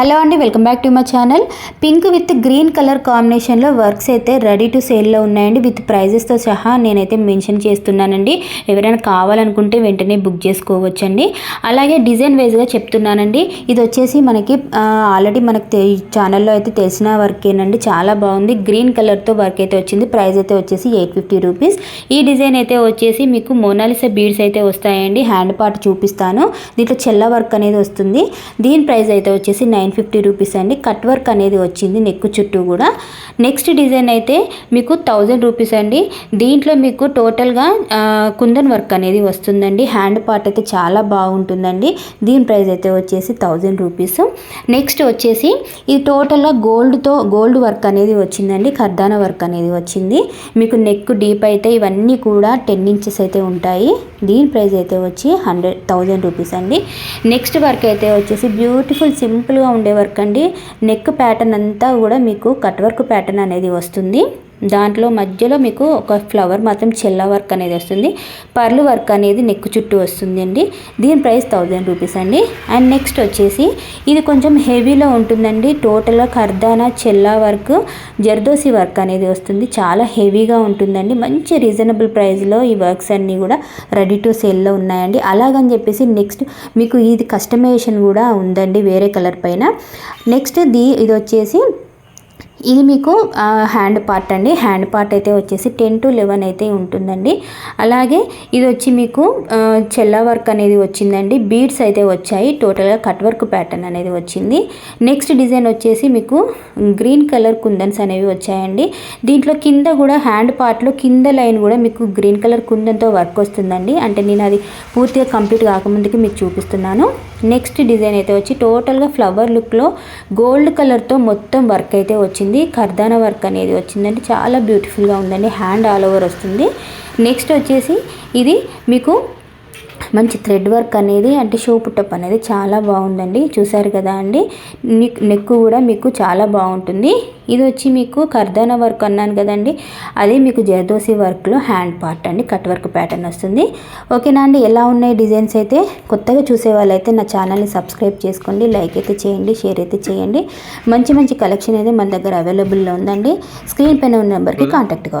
Hello అండి welcome back to my channel. Pink with green colour కాంబినేషన్లో works అయితే ready to సేల్లో ఉన్నాయండి. విత్ ప్రైజెస్తో సహా నేనైతే మెన్షన్ చేస్తున్నానండి. ఎవరైనా కావాలనుకుంటే వెంటనే బుక్ చేసుకోవచ్చండి. అలాగే డిజైన్ వైజ్గా చెప్తున్నానండి. ఇది వచ్చేసి మనకి ఆల్రెడీ మనకు ఛానల్లో అయితే తెలిసిన వర్కేనండి. చాలా బాగుంది. గ్రీన్ కలర్తో వర్క్ అయితే వచ్చింది. ప్రైస్ అయితే వచ్చేసి ఎయిట్ ఫిఫ్టీ రూపీస్. ఈ డిజైన్ అయితే వచ్చేసి మీకు మోనాలిసా బీడ్స్ అయితే వస్తాయండి. హ్యాండ్ పార్ట్ చూపిస్తాను. దీంట్లో చెల్ల వర్క్ అనేది వస్తుంది. దీని ప్రైస్ అయితే వచ్చేసి నైన్ నైన్ ఫిఫ్టీ రూపీస్ అండి. కట్ వర్క్ అనేది వచ్చింది నెక్ చుట్టూ కూడా. నెక్స్ట్ డిజైన్ అయితే మీకు థౌజండ్ రూపీస్ అండి. దీంట్లో మీకు టోటల్గా కుందన్ వర్క్ అనేది వస్తుందండి. హ్యాండ్ పార్ట్ అయితే చాలా బాగుంటుందండి. దీని ప్రైస్ అయితే వచ్చేసి థౌజండ్ రూపీస్. నెక్స్ట్ వచ్చేసి ఇది టోటల్గా గోల్డ్తో గోల్డ్ వర్క్ అనేది వచ్చిందండి. ఖర్దాన వర్క్ అనేది వచ్చింది. మీకు నెక్ డీప్ అయితే ఇవన్నీ కూడా టెన్ ఇంచెస్ అయితే ఉంటాయి. దీని ప్రైస్ అయితే వచ్చి హండ్రెడ్ థౌజండ్ రూపీస్ అండి. నెక్స్ట్ వర్క్ అయితే వచ్చేసి బ్యూటిఫుల్ సింపుల్గా ఉండే వర్క్ అండి. నెక్ ప్యాటర్న్ అంతా కూడా మీకు కట్ వర్క్ ప్యాటర్న్ అనేది వస్తుంది. దాంట్లో మధ్యలో మీకు ఒక ఫ్లవర్ మాత్రం చెల్ల వర్క్ అనేది వస్తుంది. పర్లు వర్క్ అనేది నెక్ చుట్టూ వస్తుంది అండి దీని ప్రైస్ థౌజండ్ రూపీస్ అండి. అండ్ నెక్స్ట్ వచ్చేసి ఇది కొంచెం హెవీలో ఉంటుందండి. టోటల్గా ఖర్దానా చెల్లా వర్క్ జర్దోసి వర్క్ అనేది వస్తుంది. చాలా హెవీగా ఉంటుందండి. మంచి రీజనబుల్ ప్రైస్లో ఈ వర్క్స్ అన్నీ కూడా రెడీ టు సేల్లో ఉన్నాయండి. అలాగని చెప్పేసి నెక్స్ట్ మీకు ఇది కస్టమైజేషన్ కూడా ఉందండి వేరే కలర్ పైన. నెక్స్ట్ దీ ఇది వచ్చేసి ఇది మీకు హ్యాండ్ పార్ట్ అండి. హ్యాండ్ పార్ట్ అయితే వచ్చేసి టెన్ టు లెవెన్ అయితే ఉంటుందండి. అలాగే ఇది వచ్చి మీకు చెల్ల వర్క్ అనేది వచ్చిందండి. బీడ్స్ అయితే వచ్చాయి. టోటల్గా కట్ వర్క్ ప్యాటర్న్ అనేది వచ్చింది. నెక్స్ట్ డిజైన్ వచ్చేసి మీకు గ్రీన్ కలర్ కుందన్స్ అనేవి వచ్చాయండి. దీంట్లో కింద కూడా హ్యాండ్ పార్ట్లో కింద లైన్ కూడా మీకు గ్రీన్ కలర్ కుందన్తో వర్క్ వస్తుందండి. అంటే నేను అది పూర్తిగా కంప్లీట్ కాకముందుకి మీకు చూపిస్తున్నాను. నెక్స్ట్ డిజైన్ అయితే వచ్చి టోటల్గా ఫ్లవర్ లుక్లో గోల్డ్ కలర్తో మొత్తం వర్క్ అయితే వచ్చింది. కర్దాన వర్క్ అనేది వచ్చిందండి. చాలా బ్యూటిఫుల్గా ఉందండి. హ్యాండ్ ఆల్ ఓవర్ వస్తుంది. నెక్స్ట్ వచ్చేసి ఇది మీకు మంచి థ్రెడ్ వర్క్ అనేది అంటే షో పుట్టప్ అనేది చాలా బాగుందండి. చూసారు కదా అండి? నెక్ కూడా మీకు చాలా బాగుంటుంది. ఇది వచ్చి మీకు కర్దాన వర్క్ అన్నాను కదండి. అది మీకు జర్దోసి వర్క్లో హ్యాండ్ పార్ట్ అండి. కట్ వర్క్ ప్యాటర్న్ వస్తుంది. ఓకేనా అండి? ఎలా ఉన్నాయి డిజైన్స్ అయితే? కొత్తగా చూసే వాళ్ళైతే నా ఛానల్ని సబ్స్క్రైబ్ చేసుకోండి. లైక్ అయితే చేయండి. షేర్ అయితే చేయండి. మంచి మంచి కలెక్షన్ అయితే మన దగ్గర అవైలబుల్లో ఉందండి. స్క్రీన్ పైన ఉన్న నెంబర్కి కాంటాక్ట్ కావాలి